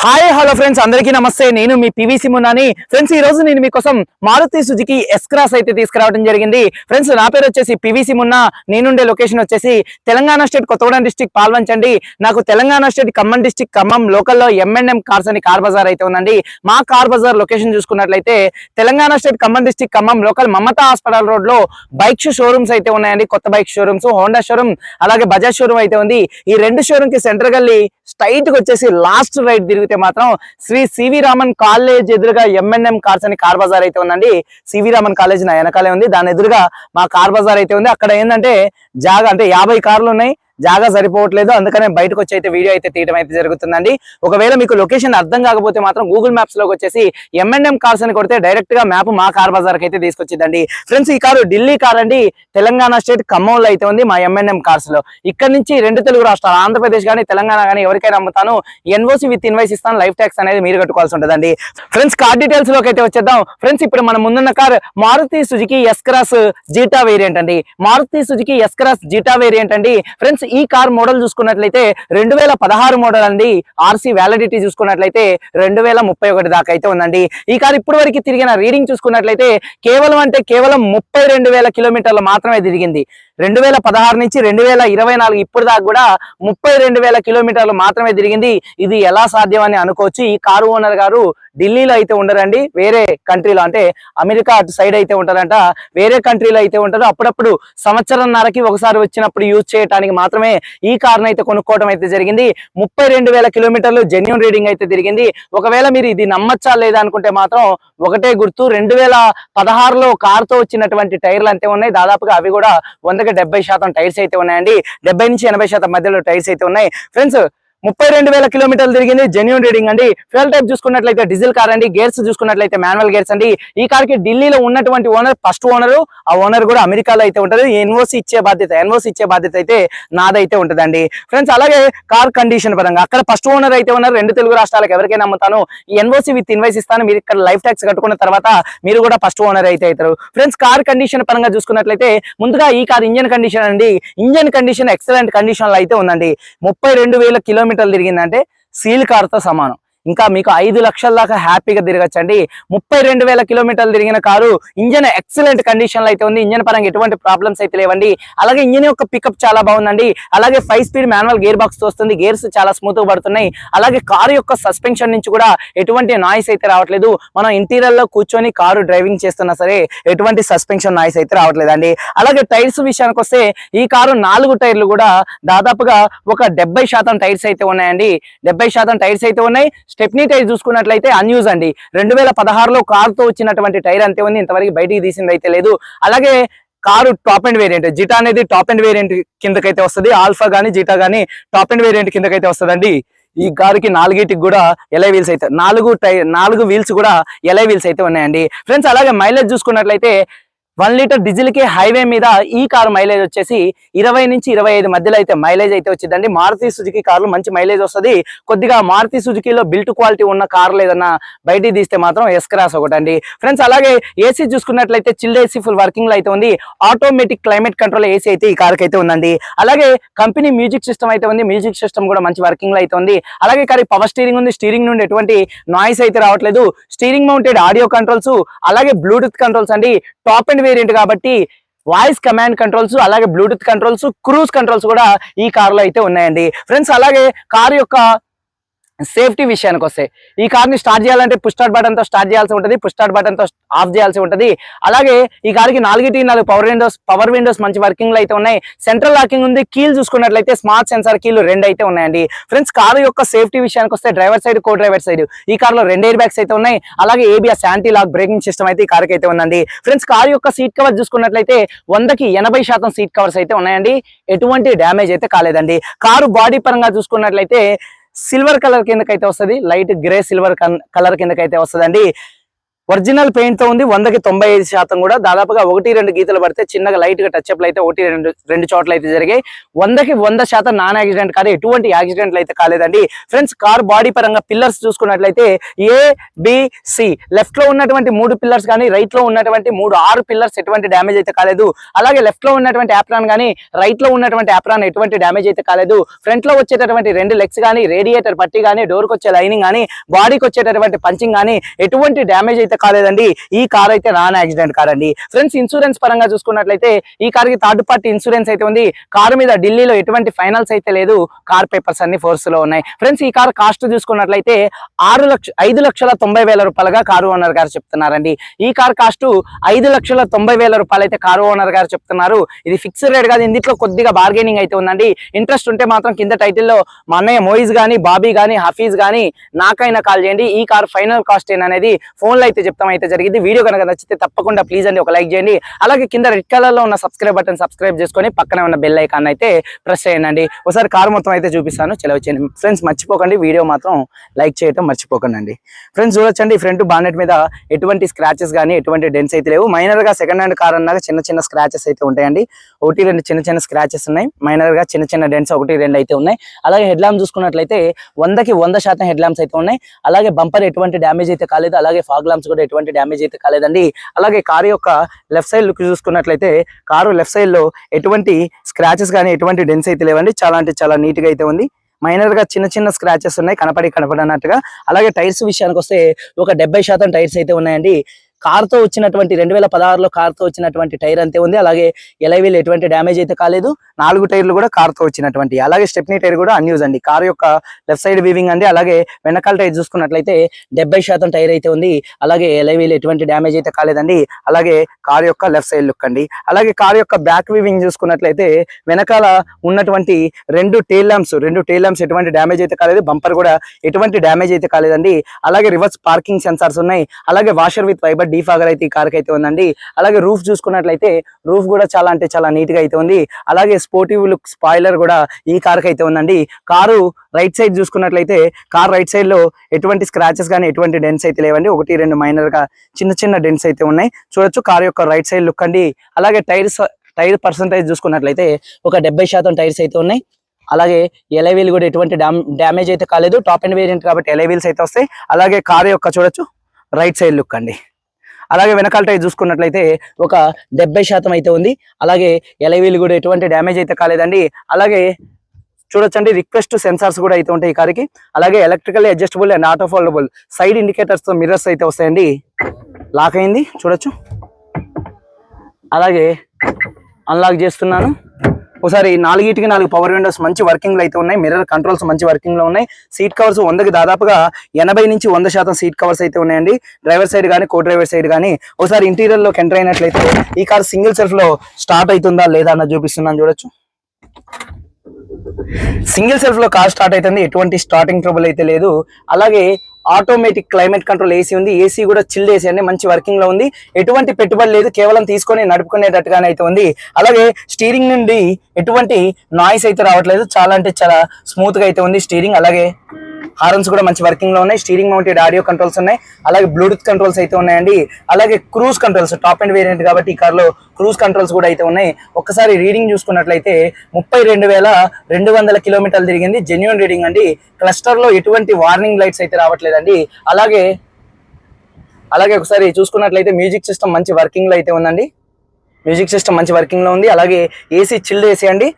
Hi hello friends అందరికీ నమస్తే. నేను మీ పివిసి మున్నాని. ఫ్రెండ్స్ ఈ రోజు నేను మీకోసం మారుతి సుజుకి ఎస్ క్రాస్ అయితే తీసుకురావడం జరిగింది. ఫ్రెండ్స్ నా పేరు వచ్చేసి పివిసి మున్నా. నేనుండే లొకేషన్ వచ్చేసి తెలంగాణ స్టేట్ కొత్తగూడెం డిస్టిక్ పాల్వంచండి. నాకు తెలంగాణ స్టేట్ ఖమ్మం డిస్టిక్ ఖమ్మం లోకల్లో ఎంఎన్ఎం కార్స్ అని కార్ బజార్ అయితే ఉందండి. మా కార్ బజార్ లొకేషన్ చూసుకున్నట్లయితే Telangana state Khammam district Khammam local Mamata hospital రోడ్లో బైక్ షోరూమ్స్ అయితే ఉన్నాయండి. కొత్త బైక్ షోరూమ్స్ హోండా షోరూమ్ అలాగే బజాజ్ షోరూమ్ అయితే ఉంది. ఈ రెండు షోరూమ్కి సెంటర్ గల్లీ స్ట్రైట్గా వచ్చేసి లాస్ట్ రైట్ తిరిగితే మాత్రం శ్రీ సివి రామన్ కాలేజ్ ఎదురుగా ఎంఎన్ఎం కార్స్ అని కార్ బజార్ అయితే ఉందండి. సివి రామన్ కాలేజ్ నా వెనకాలే ఉంది. దాని ఎదురుగా మా కార్ బజార్ అయితే ఉంది. అక్కడ ఏంటంటే జాగా అంటే యాభై కార్లు ఉన్నాయి. జాగా సరిపోవట్లేదు. అందుకనే బయటకు వచ్చి అయితే వీడియో అయితే తీయడం అయితే జరుగుతుందండి. ఒకవేళ మీకు లొకేషన్ అర్థం కాకపోతే మాత్రం గూగుల్ మ్యాప్స్లోకి వచ్చేసి ఎంఎన్ఎం కార్స్ అని కొడితే డైరెక్ట్గా మ్యాప్ మా కార్ బజార్ అయితే తీసుకొచ్చిందండి ఫ్రెండ్స్ ఈ కారు ఢిల్లీ కార్ అండి. తెలంగాణ స్టేట్ ఖమ్మంలో అయితే ఉంది మా ఎంఎన్ఎం కార్స్లో. ఇక్కడ నుంచి రెండు తెలుగు రాష్ట్రాలు ఆంధ్రప్రదేశ్ కానీ తెలంగాణ కానీ ఎవరికైనా అమ్ముతాను. ఎన్ఓసి విత్ ఇన్వైస్ ఇస్తాను. లైఫ్ ట్యాక్స్ అనేది మీరు కట్టుకోవాల్సి ఉంటుందండి. ఫ్రెండ్స్ కార్ డీటెయిల్స్లోకి అయితే వచ్చేద్దాం. ఫ్రెండ్స్ ఇప్పుడు మనం ముందున్న car Maruti Suzuki S cross Zeta variant అండి. Maruti Suzuki S cross Zeta variant అండి. ఫ్రెండ్స్ ఈ కార్ మోడల్ చూసుకున్నట్లయితే రెండు వేల పదహారు మోడల్ అండి. ఆర్సీ వ్యాలిడిటీ చూసుకున్నట్లయితే రెండు వేల ముప్పై ఒకటి దాకా అయితే ఉందండి. ఈ కార్ ఇప్పటి వరకు తిరిగిన రీడింగ్ చూసుకున్నట్లయితే కేవలం అంటే కేవలం ముప్పై రెండు వేల కిలోమీటర్లు మాత్రమే తిరిగింది. రెండు వేల పదహారు నుంచి రెండు వేల ఇరవై నాలుగు ఇప్పుడు దాకా కూడా ముప్పై రెండు వేల కిలోమీటర్లు మాత్రమే తిరిగింది. ఇది ఎలా సాధ్యం అని అనుకోవచ్చు. ఈ కారు ఓనర్ గారు ఢిల్లీలో అయితే ఉండరండి. వేరే కంట్రీలో అంటే అమెరికా అటు సైడ్ అయితే ఉంటారంట. వేరే కంట్రీలో అయితే ఉంటారు. అప్పుడప్పుడు సంవత్సరంన్నరకి ఒకసారి వచ్చినప్పుడు యూజ్ చేయడానికి మాత్రమే ఈ కారును అయితే కొనుక్కోవడం అయితే జరిగింది. ముప్పై రెండు వేల కిలోమీటర్లు జెన్యున్ రీడింగ్ అయితే తిరిగింది. ఒకవేళ మీరు ఇది నమ్మచ్చా లేదా అనుకుంటే మాత్రం ఒకటే గుర్తు. రెండు వేల పదహారులో కారుతో వచ్చినటువంటి టైర్లు అంతే ఉన్నాయి. దాదాపుగా అవి కూడా వంద డెబ్బై శాతం టైర్స్ అయితే ఉన్నాయండి. డెబ్బై నుంచి ఎనభై శాతం మధ్యలో టైర్స్ అయితే ఉన్నాయి. ఫ్రెండ్స్ ముప్పై రెండు వేల కిలోమీటర్లు తిరిగింది జెన్యున్ రీడింగ్ అండి. ఫ్యూల్ టైప్ చూసుకున్నట్లయితే డీజిల్ కార్ అండి. గేర్స్ చూసుకున్నట్లయితే మాన్యువల్ గేర్స్ అండి. ఈ కార్కి ఢిల్లీలో ఉన్నటువంటి ఓనర్ ఫస్ట్ ఓనర్ ఆ ఓనర్ కూడా అమెరికాలో అయితే ఉంటది. ఎన్ఓసి ఇచ్చే బాధ్యత ఎన్ఓసి ఇచ్చే బాధ్యత అయితే నాదైతే ఉంటుందండి. ఫ్రెండ్స్ అలాగే కార్ కండిషన్ పరంగా అక్కడ ఫస్ట్ ఓనర్ అయితే ఉన్నారు. రెండు తెలుగు రాష్ట్రాలకు ఎవరికైనా అమ్ముతాను. ఈ ఎన్ఓసి విత్ ఇన్వైస్ ఇస్తాను. మీరు ఇక్కడ లైఫ్ ట్యాక్స్ కట్టుకున్న తర్వాత మీరు కూడా ఫస్ట్ ఓనర్ అయితే అవుతారు. ఫ్రెండ్స్ కార్ కండిషన్ పరంగా చూసుకున్నట్లయితే ముందుగా ఈ కార్ ఇంజన్ కండిషన్ అండి. ఇంజన్ కండిషన్ ఎక్సలెంట్ కండిషన్లో అయితే ఉందండి. ముప్పై రెండు వేల కిలోమీటర్లు తిరిగిందంటే సీల్ కార్తో సమానం. ఇంకా మీకు ఐదు లక్షల దాకా హ్యాపీగా తిరగచ్చండి. ముప్పై రెండు వేల కిలోమీటర్లు తిరిగిన కారు ఇంజన్ ఎక్సలెంట్ కండిషన్లో అయితే ఉంది. ఇంజన్ పరంగా ఎటువంటి ప్రాబ్లమ్స్ అయితే లేవండి. అలాగే ఇంజన్ యొక్క పికప్ చాలా బాగుందండి. అలాగే five speed manual gear box వస్తుంది గేర్స్ చాలా స్మూత్గా పడుతున్నాయి. అలాగే కారు యొక్క సస్పెన్షన్ నుంచి కూడా ఎటువంటి నాయిస్ అయితే రావట్లేదు. మనం ఇంటీరియర్లో కూర్చొని కారు డ్రైవింగ్ చేస్తున్నా సరే ఎటువంటి సస్పెన్షన్ నాయిస్ అయితే రావట్లేదండి. అలాగే టైర్స్ విషయానికి వస్తే ఈ కారు నాలుగు టైర్లు కూడా దాదాపుగా ఒక డెబ్బై శాతం టైర్స్ అయితే ఉన్నాయండి. డెబ్బై శాతం టైర్స్ అయితే ఉన్నాయి. స్టెప్నీ టైర్ చూసుకున్నట్లయితే అన్యూజ్ అండి. రెండు వేల పదహారులో కారుతో వచ్చినటువంటి టైర్ అంతే ఉంది. ఇంతవరకు బయటికి తీసింది అయితే లేదు. అలాగే car top end variant Zeta అనేది టాప్ అండ్ వేరియంట్ కిందకైతే వస్తుంది. ఆల్ఫా గానీ జిటా గానీ టాప్ అండ్ వేరియంట్ కిందకైతే వస్తుందండి. ఈ కారుకి నాలుగిటికి కూడా ఎలై వీల్స్ అయితే నాలుగు టై నాలుగు వీల్స్ కూడా ఎలై వీల్స్ అయితే ఉన్నాయండి. ఫ్రెండ్స్ అలాగే మైలేజ్ చూసుకున్నట్లయితే వన్ లీటర్ డీజిల్కి హైవే మీద ఈ కారు మైలేజ్ వచ్చేసి ఇరవై నుంచి ఇరవై ఐదు మధ్యలో అయితే మైలేజ్ అయితే వచ్చిందండి. మారుతి సుజుకి కార్లు మంచి మైలేజ్ వస్తుంది. కొద్దిగా మారుతి సుజుకిలో బిల్ట్ క్వాలిటీ ఉన్న కార్లు ఏదన్నా బయటికి తీస్తే మాత్రం ఎస్ క్రాస్ ఒకటండి. ఫ్రెండ్స్ అలాగే ఏసీ చూసుకున్నట్లయితే చిల్డ్ ఏసీ ఫుల్ వర్కింగ్లో అయితే ఉంది. ఆటోమేటిక్ క్లైమేట్ కంట్రోల్ ఏసీ అయితే ఈ కార్కి అయితే ఉందండి. అలాగే కంపెనీ మ్యూజిక్ సిస్టమ్ అయితే ఉంది. మ్యూజిక్ సిస్టమ్ కూడా మంచి వర్కింగ్లో అయితే ఉంది. అలాగే కారు పవర్ స్టీరింగ్ ఉంది. స్టీరింగ్ నుండి ఎటువంటి నాయిస్ అయితే రావట్లేదు. స్టీరింగ్ మౌంటెడ్ ఆడియో కంట్రోల్స్ అలాగే బ్లూటూత్ కంట్రోల్స్ అండి. టాప్ అండ్ వేరియంట్ కాబట్టి వాయిస్ కమాండ్ కంట్రోల్స్ అలాగే బ్లూటూత్ కంట్రోల్స్ క్రూజ్ కంట్రోల్స్ కూడా ఈ కార్లో అయితే ఉన్నాయండి. ఫ్రెండ్స్ అలాగే కార్ యొక్క సేఫ్టీ విషయానికి వస్తే ఈ కార్ని స్టార్ట్ చేయాలంటే పుష్టార్ట్ బటన్తో స్టార్ట్ చేయాల్సి ఉంటుంది పుష్టార్ట్ బటన్తో ఆఫ్ చేయాల్సి ఉంటుంది. అలాగే ఈ కార్కి నాలుగిటి నాలుగు పవర్ విండోస్ పవర్ విండోస్ మంచి వర్కింగ్లో అయితే ఉన్నాయి. సెంట్రల్ లాకింగ్ ఉంది కీల్ చూసుకున్నట్లయితే స్మార్ట్ సెన్సార్ కీలు రెండు అయితే ఉన్నాయండి. ఫ్రెండ్స్ కారు యొక్క సేఫ్టీ విషయానికి వస్తే driver side co driver side ఈ కార్లో రెండు ఎయిర్ బ్యాగ్స్ అయితే ఉన్నాయి. అలాగే ABS anti lock braking system అయితే ఈ కార్కి అయితే ఉందండి. ఫ్రెండ్స్ కారు యొక్క సీట్ కవర్ చూసుకున్నట్లయితే వందకి ఎనభై శాతం సీట్ కవర్స్ అయితే ఉన్నాయండి. ఎటువంటి డ్యామేజ్ అయితే కాలేదండి. కారు బాడీ పరంగా చూసుకున్నట్లయితే సిల్వర్ కలర్ కిందకైతే వస్తుంది. లైట్ గ్రే సిల్వర్ కలర్ కిందకైతే వస్తుందండి. ఒరిజినల్ పెయింట్తో ఉంది వందకి తొంభై ఐదు శాతం కూడా. దాదాపుగా ఒకటి రెండు గీతలు పడితే చిన్నగా లైట్గా టచ్ అయితే ఒకటి రెండు రెండు చోట్ల అయితే జరిగాయి. వందకి వంద శాతం నాన్ యాక్సిడెంట్ కాదు ఎటువంటి యాక్సిడెంట్లు అయితే కాలేదండి. ఫ్రెండ్స్ కార్ బాడీ పరంగా పిల్లర్స్ చూసుకున్నట్లయితే ఏ సి లెఫ్ట్లో ఉన్నటువంటి మూడు పిల్లర్స్ కానీ రైట్లో ఉన్నటువంటి మూడు ఆరు పిల్లర్స్ ఎటువంటి డ్యామేజ్ అయితే కాలేదు. అలాగే లెఫ్ట్లో ఉన్నటువంటి యాప్రాన్ కానీ రైట్లో ఉన్నటువంటి యాప్రాన్ ఎటువంటి డ్యామేజ్ అయితే కాలేదు. ఫ్రంట్లో వచ్చేటటువంటి రెండు లెగ్స్ కానీ రేడియేటర్ పట్టి కానీ డోర్కి వచ్చే లైనింగ్ కానీ బాడీకి వచ్చేటటువంటి పంచింగ్ కానీ ఎటువంటి డ్యామేజ్ అయితే కాలేదండి ఈ కార్ అయితే నాన్ యాక్సిడెంట్ కార్ అండి. ఫ్రెండ్స్ ఇన్సూరెన్స్ పరంగా చూసుకున్నట్లయితే ఈ కార్కి థర్డ్ పార్టీ ఇన్సూరెన్స్ అయితే ఉంది. కారు మీద ఢిల్లీలో ఎటువంటి ఫైనల్స్ అయితే లేదు. కార్ పేపర్స్ అన్ని ఫోర్స్లో ఉన్నాయి. ఫ్రెండ్స్ ఈ కార్ కాస్ట్ చూసుకున్నట్లయితే ఆరు లక్ష ఐదు లక్షల తొంభై వేల రూపాయలుగా కారు ఓనర్ గారు చెప్తున్నారండి. ఈ కార్ కాస్ట్ ఐదు లక్షల తొంభై వేల రూపాయలు అయితే కారు ఓనర్ గారు చెప్తున్నారు. ఇది ఫిక్స్డ్ రేట్ కాదు. ఇందులో కొద్దిగా బార్గెనింగ్ అయితే ఉందండి. ఇంట్రెస్ట్ ఉంటే మాత్రం కింద టైటిల్లో మా అన్నయ్య మోయిజ్ గానీ బాబీ గానీ హఫీజ్ గానీ నాకైనా కాల్ చేయండి. ఈ కార్ ఫైనల్ కాస్ట్ ఏంటనేది ఫోన్లో అయితే చెప్తాం అయితే జరిగింది. వీడియో కనుక నచ్చితే తప్పకుండా ప్లీజ్ అండి ఒక లైక్ చేయండి. అలాగే కింద రెడ్ కలర్లో ఉన్న సబ్స్క్రైబ్ బటన్ సబ్స్క్రైబ్ చేసుకొని పక్కన ఉన్న బెల్ ఐకాన్ అయితే ప్రెస్ చేయండి ఒకసారి కార్ మొత్తం అయితే చూపిస్తాను. చెలవు చేయండి ఫ్రెండ్స్ మర్చిపోకండి. వీడియో మాత్రం లైక్ చేయటం మర్చిపోకండి ఫ్రెండ్స్ చూడొచ్చండి. ఫ్రంట్ బానెట్ మీద ఎటువంటి స్క్రాచెస్ కానీ ఎటువంటి డెన్స్ అయితే లేవు. మైనర్గా సెకండ్ హ్యాండ్ కార్ అన్నాక చిన్న చిన్న స్క్రాచెస్ అయితే ఉంటాయండి. ఒకటి రెండు చిన్న చిన్న స్క్రాచెస్ ఉన్నాయి. మైనర్గా చిన్న చిన్న డెన్స్ ఒకటి రెండు అయితే ఉన్నాయి. అలాగే హెడ్ ల్యాంప్ చూసుకున్నట్లయితే వందకి వంద శాతం హెడ్ ల్యాంప్స్ అయితే ఉన్నాయి. అలాగే బంపర్ ఎటువంటి డ్యామేజ్ అయితే కాలేదు. అలాగే ఫాగ్ ల్యాంప్స్ కూడా ఎటువంటి డ్యామేజ్ అయితే కాలేదండి. అలాగే కారు యొక్క లెఫ్ట్ సైడ్ లుక్ చూసుకున్నట్లయితే కారు లెఫ్ట్ సైడ్లో ఎటువంటి స్క్రాచెస్ కానీ ఎటువంటి డెన్స్ అయితే లేవండి. చాలా అంటే చాలా నీట్గా అయితే ఉంది. మైనర్గా చిన్న చిన్న స్క్రాచెస్ ఉన్నాయి. కనపడి కనపడనట్టుగా. అలాగే టైర్స్ విషయానికి వస్తే ఒక డెబ్బై శాతం టైర్స్ అయితే ఉన్నాయండి. కార్తో వచ్చినటువంటి రెండు వేల పదహారులో కార్తో వచ్చినటువంటి టైర్ అంతే ఉంది. అలాగే ఎలైవీల్ ఎటువంటి డ్యామేజ్ అయితే కాలేదు. నాలుగు టైర్లు కూడా కార్తో వచ్చినటువంటి. అలాగే స్టెప్నీ టైర్ కూడా అన్యూజ్ అండి. కార్ యొక్క లెఫ్ట్ సైడ్ వీవింగ్ అండి. అలాగే వెనకాల టైర్ చూసుకున్నట్లయితే డెబ్బై శాతం టైర్ అయితే ఉంది. అలాగే ఎలైవీల్ ఎటువంటి డ్యామేజ్ అయితే కాలేదండి. అలాగే కార్ యొక్క లెఫ్ట్ సైడ్ లుక్ అండి. అలాగే కార్ యొక్క బ్యాక్ వీవింగ్ చూసుకున్నట్లయితే వెనకాల ఉన్నటువంటి రెండు టేల్ ల్యాంప్స్ రెండు టేల్ ల్యాంప్స్ ఎటువంటి డ్యామేజ్ అయితే కాలేదు. బంపర్ కూడా ఎటువంటి డ్యామేజ్ అయితే కాలేదండి. అలాగే రివర్స్ పార్కింగ్ సెన్సార్స్ ఉన్నాయి. అలాగే వాషర్ విత్ వైబర్ డీఫాగర్ అయితే ఈ కార్ అయితే ఉందండి. అలాగే రూఫ్ చూసుకున్నట్లయితే రూఫ్ కూడా చాలా అంటే చాలా నీట్గా అయితే ఉంది. అలాగే స్పోర్టివ్ లుక్ స్పాయిలర్ కూడా ఈ కార్ అయితే ఉందండి. కారు రైట్ సైడ్ చూసుకున్నట్లయితే కార్ రైట్ సైడ్లో ఎటువంటి స్క్రాచెస్ కానీ ఎటువంటి డెన్స్ అయితే లేవండి. ఒకటి రెండు మైనర్గా చిన్న చిన్న డెన్స్ అయితే ఉన్నాయి. చూడొచ్చు కార్ యొక్క రైట్ సైడ్ లుక్ అండి. అలాగే టైర్స్ టైర్ పర్సంటేజ్ చూసుకున్నట్లయితే ఒక డెబ్బై శాతం టైర్స్ అయితే ఉన్నాయి. అలాగే ఎలైవీల్ కూడా ఎటువంటి డ్యామేజ్ అయితే కాలేదు. టాప్ అండ్ వేరియంట్ కాబట్టి ఎలైవీల్స్ అయితే వస్తాయి. అలాగే కార్ యొక్క చూడొచ్చు రైట్ సైడ్ లుక్ అండి. అలాగే వెనకాల చూసుకున్నట్లయితే ఒక డెబ్బై శాతం అయితే ఉంది. అలాగే ఎలవీలు కూడా ఎటువంటి డ్యామేజ్ అయితే కాలేదండి. అలాగే చూడొచ్చండి రిక్వెస్ట్ సెన్సార్స్ కూడా అయితే ఉంటాయి ఈ కార్కి. అలాగే electrical adjustable and auto foldable side ఇండికేటర్స్తో mirrors అయితే వస్తాయండి. లాక్ అయింది చూడొచ్చు. అలాగే అన్లాక్ చేస్తున్నాను. ఒకసారి నాలుగిటికి నాలుగు పవర్ విండోస్ మంచి వర్కింగ్లు అయితే ఉన్నాయి. మిర్రర్ కంట్రోల్స్ మంచి వర్కింగ్లో ఉన్నాయి. సీట్ కవర్స్ వందకి దాదాపుగా ఎనభై నుంచి వంద శాతం సీట్ కవర్స్ అయితే ఉన్నాయండి. డ్రైవర్ సైడ్ కానీ కో డ్రైవర్ సైడ్ కానీ ఒకసారి ఇంటీరియర్లో ఎంటర్ అయినట్లయితే ఈ కార్ సింగిల్ సెల్ఫ్లో స్టార్ట్ అవుతుందా లేదా అన్న చూపిస్తున్నాను. చూడొచ్చు. సింగిల్ సెల్ఫ్లో కార్ స్టార్ట్ అవుతుంది. ఎటువంటి స్టార్టింగ్ ట్రబుల్ అయితే లేదు. అలాగే ఆటోమేటిక్ క్లైమేట్ కంట్రోల్ ఏసీ ఉంది. ఏసీ కూడా చిల్డ్ ఏసీ అండి మంచి వర్కింగ్లో ఉంది. ఎటువంటి పెట్టుబడి లేదు. కేవలం తీసుకొని నడుపుకునేటట్టుగానే అయితే ఉంది. అలాగే స్టీరింగ్ నుండి ఎటువంటి నాయిస్ అయితే రావట్లేదు. చాలా అంటే చాలా స్మూత్గా అయితే ఉంది స్టీరింగ్ అలాగే హార్న్స్ కూడా మంచి వర్కింగ్లో ఉన్నాయి. స్టీరింగ్ మౌంటెడ్ ఆడియో కంట్రోల్స్ ఉన్నాయి. అలాగే బ్లూటూత్ కంట్రోల్స్ అయితే ఉన్నాయండి. అలాగే cruise controls top end variant కాబట్టి ఈ కార్లో క్రూజ్ కంట్రోల్స్ కూడా అయితే ఉన్నాయి. ఒక్కసారి రీడింగ్ చూసుకున్నట్లయితే ముప్పై రెండు వేల రెండు వందల కిలోమీటర్లు తిరిగింది. జెన్యున్ రీడింగ్ అండి. క్లస్టర్లో ఎటువంటి వార్నింగ్ లైట్స్ అయితే రావట్లేదండి. అలాగే అలాగే ఒకసారి చూసుకున్నట్లయితే మ్యూజిక్ సిస్టమ్ మంచి వర్కింగ్లో అయితే ఉందండి. మ్యూజిక్ సిస్టమ్ మంచి వర్కింగ్లో ఉంది. అలాగే ఏసీ చిల్డ్ ఏసీ అండి.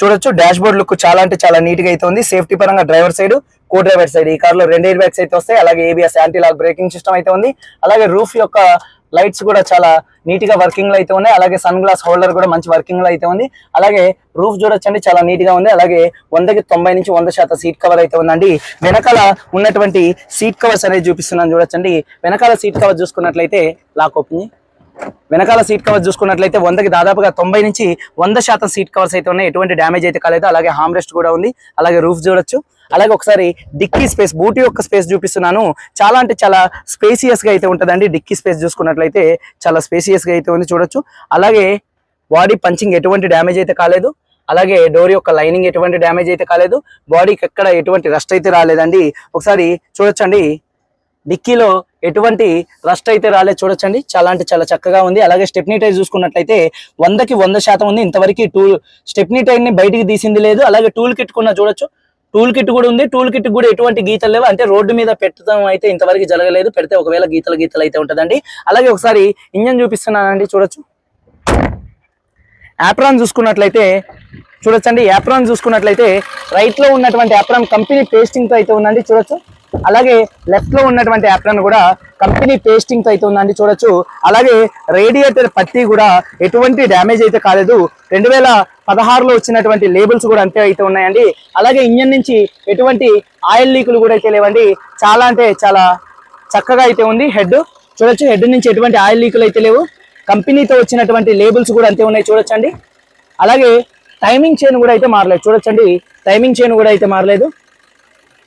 చూడొచ్చు. డాష్ బోర్డ్ లుక్ చాలా అంటే చాలా నీట్గా అయితే ఉంది. సేఫ్టీ పరంగా driver side co driver side ఈ కార్లో రెండు ఎయిర్ బ్యాగ్స్ అయితే వస్తాయి. అలాగే ABS anti lock braking system అయితే ఉంది. అలాగే రూఫ్ యొక్క లైట్స్ కూడా చాలా నీట్గా వర్కింగ్లో అయితే ఉన్నాయి. అలాగే సన్ గ్లాస్ హోల్డర్ కూడా మంచి వర్కింగ్లో అయితే ఉంది. అలాగే రూఫ్ చూడొచ్చండి. చాలా నీట్గా ఉంది. అలాగే వందకి తొంభై నుంచి వంద శాతం సీట్ కవర్ అయితే ఉందండి. వెనకాల ఉన్నటువంటి సీట్ కవర్స్ అనేది చూపిస్తున్నాను. చూడొచ్చండి. వెనకాల సీట్ కవర్ చూసుకున్నట్లయితే లాక్ ఓపెన్ వెనకాల సీట్ కవర్స్ చూసుకున్నట్లయితే వందకి దాదాపుగా తొంభై నుంచి వంద శాతం సీట్ కవర్స్ అయితే ఉన్నాయి. ఎటువంటి డ్యామేజ్ అయితే కాలేదు. అలాగే హామ్ రెస్ట్ కూడా ఉంది. అలాగే రూఫ్ చూడొచ్చు. అలాగే ఒకసారి డిక్కీ స్పేస్ బూటీ యొక్క స్పేస్ చూపిస్తున్నాను. చాలా అంటే చాలా స్పేసియస్గా అయితే ఉంటుందండి. డిక్కీ స్పేస్ చూసుకున్నట్లయితే చాలా స్పేసియస్గా అయితే ఉంది చూడొచ్చు. అలాగే బాడీ పంచింగ్ ఎటువంటి డ్యామేజ్ అయితే కాలేదు. అలాగే డోర్ యొక్క లైనింగ్ ఎటువంటి డ్యామేజ్ అయితే కాలేదు. బాడీకి ఎక్కడ ఎటువంటి రస్ట్ అయితే రాలేదండి. ఒకసారి చూడొచ్చండి. డిక్కీలో ఎటువంటి రస్ట్ అయితే రాలేదు. చూడొచ్చండి. చాలా అంటే చాలా చక్కగా ఉంది. అలాగే స్టెప్నీ టైర్ చూసుకున్నట్లయితే వందకి వంద శాతం ఉంది. ఇంతవరకు టూల్ స్టెప్నీ టైర్ని బయటికి తీసింది లేదు. అలాగే టూల్ కిట్ కూడా చూడొచ్చు. టూల్ కిట్ కూడా ఉంది. టూల్ కిట్ కూడా ఎటువంటి గీతలు లేవు. అంటే రోడ్డు మీద పెట్టడం అయితే ఇంతవరకు జరగలేదు. పెడితే ఒకవేళ గీతలు గీతలు అయితే ఉంటుందండి. అలాగే ఒకసారి ఇంజన్ చూపిస్తున్నానండి. చూడొచ్చు. యాప్రాన్ చూసుకున్నట్లయితే చూడొచ్చండి. యాప్రాన్ చూసుకున్నట్లయితే రైట్లో ఉన్నటువంటి యాప్రాన్ కంపెనీ పేస్టింగ్తో అయితే ఉందండి. చూడొచ్చు. అలాగే లెఫ్ట్లో ఉన్నటువంటి యాప్లను కూడా కంపెనీ పేస్టింగ్తో అయితే ఉందండి చూడొచ్చు. అలాగే రేడియేటర్ పత్తి కూడా ఎటువంటి డ్యామేజ్ అయితే కాలేదు. రెండు వేల పదహారులో వచ్చినటువంటి లేబుల్స్ కూడా అంతే అయితే ఉన్నాయండి. అలాగే ఇంజన్ నుంచి ఎటువంటి ఆయిల్ లీకులు కూడా అయితే లేవండి. చాలా అంటే చాలా చక్కగా అయితే ఉంది హెడ్. చూడొచ్చు హెడ్ నుంచి ఎటువంటి ఆయిల్ లీకులు అయితే లేవు. కంపెనీతో వచ్చినటువంటి లేబుల్స్ కూడా అంతే ఉన్నాయి చూడొచ్చండి. అలాగే టైమింగ్ చైన్ కూడా అయితే మారలేదు చూడొచ్చండి. టైమింగ్ చైన్ కూడా అయితే మారలేదు.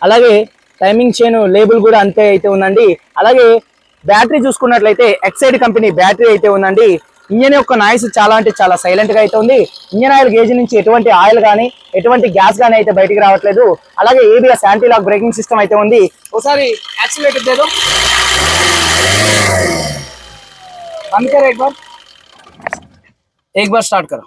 అలాగే టైమింగ్ చైన్ లేబుల్ కూడా అంతే అయితే ఉందండి. అలాగే బ్యాటరీ చూసుకున్నట్లయితే ఎక్సైడ్ కంపెనీ బ్యాటరీ అయితే ఉందండి. ఇంజన్ యొక్క నాయిస్ చాలా అంటే చాలా సైలెంట్గా అయితే ఉంది. ఇంజన్ ఆయిల్ గేజ్ నుంచి ఎటువంటి ఆయిల్ కానీ ఎటువంటి గ్యాస్ కానీ అయితే బయటికి రావట్లేదు. అలాగే ABS anti lock braking system అయితే ఉంది. ఒకసారి యాక్సిలేటర్ లేదు అందుకే ఎక్ బార్. స్టార్ట్ కరా.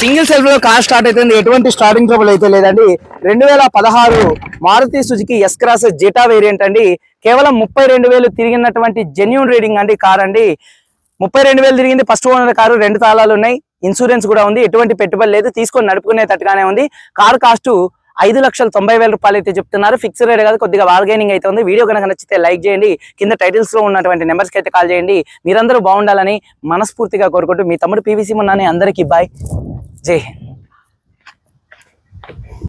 సింగిల్ సెల్ఫ్లో కార్ స్టార్ట్ అవుతుంది ఎటువంటి స్టార్టింగ్ ట్రబుల్ అయితే లేదండి. రెండు వేల పదహారు Maruti Suzuki S cross Zeta variant అండి. కేవలం ముప్పై రెండు వేలు తిరిగినటువంటి జెన్యున్ రీడింగ్ అండి కార్ అండి. ముప్పై రెండు వేలు తిరిగింది. ఫస్ట్ ఓనర్ కారు రెండు తాళాలు ఉన్నాయి. ఇన్సూరెన్స్ కూడా ఉంది. ఎటువంటి పెట్టుబడి లేదు. తీసుకొని నడుపుకునే తట్టుగానే ఉంది. కార్ కాస్ట్ ఐదు లక్షల తొంభై వేల రూపాయలు అయితే చెప్తున్నారు. ఫిక్స్ రేట్ కాదు కొద్దిగా బార్గెనింగ్ అయితే ఉంది. వీడియో కనుక నచ్చితే లైక్ చేయండి. కింద టైటిల్స్లో ఉన్నటువంటి నెంబర్స్కి అయితే కాల్ చేయండి. మీరందరూ బాగుండాలని మనస్ఫూర్తిగా కోరుకుంటూ మీ తమ్ముడు పీవీసీ మున్నాని అందరికీ బాయ్ જય હિન્દ.